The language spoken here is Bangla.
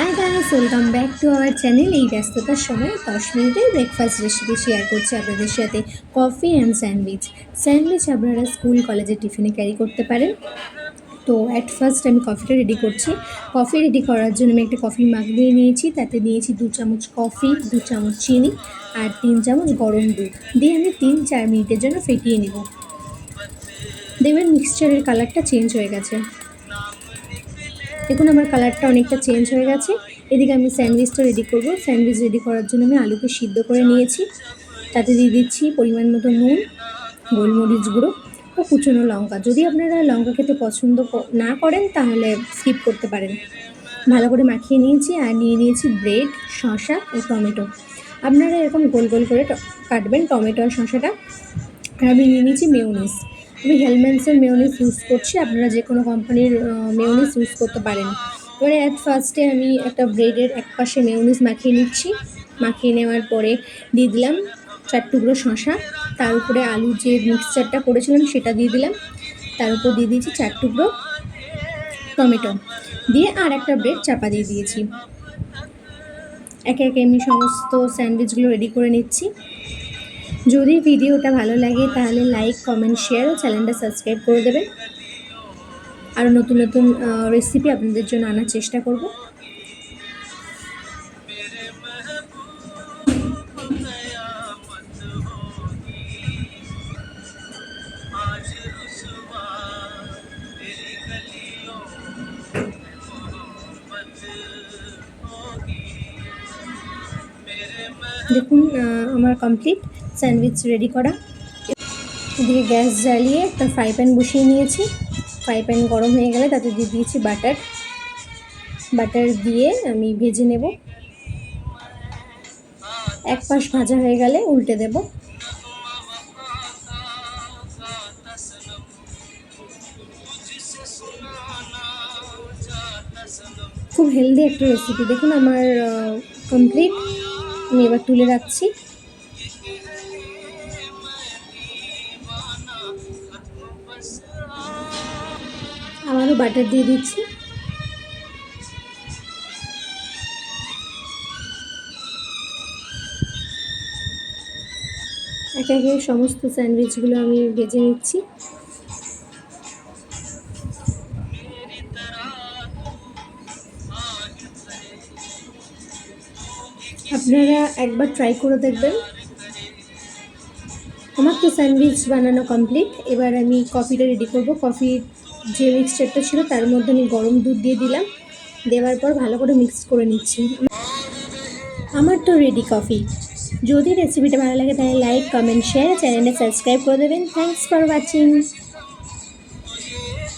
Hi guys welcome back to our channel এই ব্যস্ততার সময় দশ মিনিটের ব্রেকফাস্ট রেসিপি শেয়ার করছি আপনাদের সাথে। কফি অ্যান্ড স্যান্ডউইচ স্যান্ডউইচ আপনারা স্কুল কলেজে টিফিনে ক্যারি করতে পারেন। তো অ্যাট ফার্স্ট আমি কফিটা রেডি করছি। কফি রেডি করার জন্য আমি একটা কফি মাগ দিয়ে নিয়েছি। তাতে নিয়েছি দু চামচ কফি দু চামচ চিনি আর তিন চামচ গরম দুধ। দিয়ে আমি তিন, চার মিনিটের জন্য ফেটিয়ে নেব। দেখবেন মিক্সচারের কালারটা চেঞ্জ হয়ে গেছে। দেখুন আমার কালারটা অনেকটা চেঞ্জ হয়ে গেছে। এদিকে আমি স্যান্ডউইচটা রেডি করব। স্যান্ডউইচ রেডি করার জন্য আমি আলুকে সিদ্ধ করে নিয়েছি। তাতে দিয়ে দিচ্ছি পরিমাণ মতো নুন, গোলমরিচ গুঁড়ো ও কুচনো লঙ্কা। যদি আপনারা লঙ্কা খেতে পছন্দ না করেন, তাহলে স্কিপ করতে পারেন। ভালো করে মাখিয়ে নিয়েছি আর নিয়ে নিয়েছি ব্রেড, শসা ও টমেটো। আপনারা এরকম গোল গোল করে কাটবেন টমেটো আর শসাটা। আর আমি নিয়ে নিয়েছি মেয়োনিজ। আমি হেলমেন্সের মেয়োনিজ ইউজ করছি। আপনারা যে কোনো কোম্পানির মেয়োনিজ ইউজ করতে পারেন। এবারে অ্যাট ফার্স্টে আমি একটা ব্রেডের এক পাশে মেয়োনিজ মাখিয়ে নিচ্ছি। মাখিয়ে নেওয়ার পরে দিয়ে দিলাম চার টুকরো শশা তার উপরে আলু যে মিক্সচারটা করেছিলাম সেটা দিয়ে দিলাম। তার উপর দিয়ে দিয়েছি চার টুকরো টমেটো। দিয়ে আর একটা ব্রেড চাপা দিয়ে দিয়েছি। একে একে আমি সমস্ত স্যান্ডউইচগুলো রেডি করে নিচ্ছি। যদি ভিডিওটা ভালো লাগে, তাহলে লাইক কমেন্ট শেয়ার চ্যানেলটা সাবস্ক্রাইব করে দেবেন। আরও নতুন নতুন রেসিপি আপনাদের জন্য আনার চেষ্টা করব। দেখুন আমার কমপ্লিট স্যান্ডউইচ রেডি করা। এদিকে গ্যাস জ্বালিয়ে একটা ফ্রাই প্যান বসিয়ে নিয়েছি। ফ্রাই প্যান গরম হয়ে গেলে তাতে দিয়ে দিয়েছি বাটার। বাটার দিয়ে আমি ভেজে নেব। এক পাশ ভাজা হয়ে গেলে উল্টে দেব। খুব হেলদি একটা রেসিপি দেখুন আমার কমপ্লিট আমি এবার তুলে রাখছি। আবারও বাটার দিয়ে দিচ্ছি। একে একে সমস্ত স্যান্ডউইচগুলো আমি ভেজে নিচ্ছি। আপনারা একবার ট্রাই করে দেখবেন। আমার তো স্যান্ডউইচ বানানো কমপ্লিট। এবার আমি কফিটা রেডি করব। কফির যে মিক্সচারটা ছিল, তার মধ্যে আমি গরম দুধ দিয়ে দিলাম। দেওয়ার পর ভালো করে মিক্স করে নিচ্ছি। আমার তো রেডি কফি যদি রেসিপিটা ভালো লাগে তাহলে লাইক কমেন্ট শেয়ার চ্যানেলটা সাবস্ক্রাইব করে দেবেন। Thanks for watching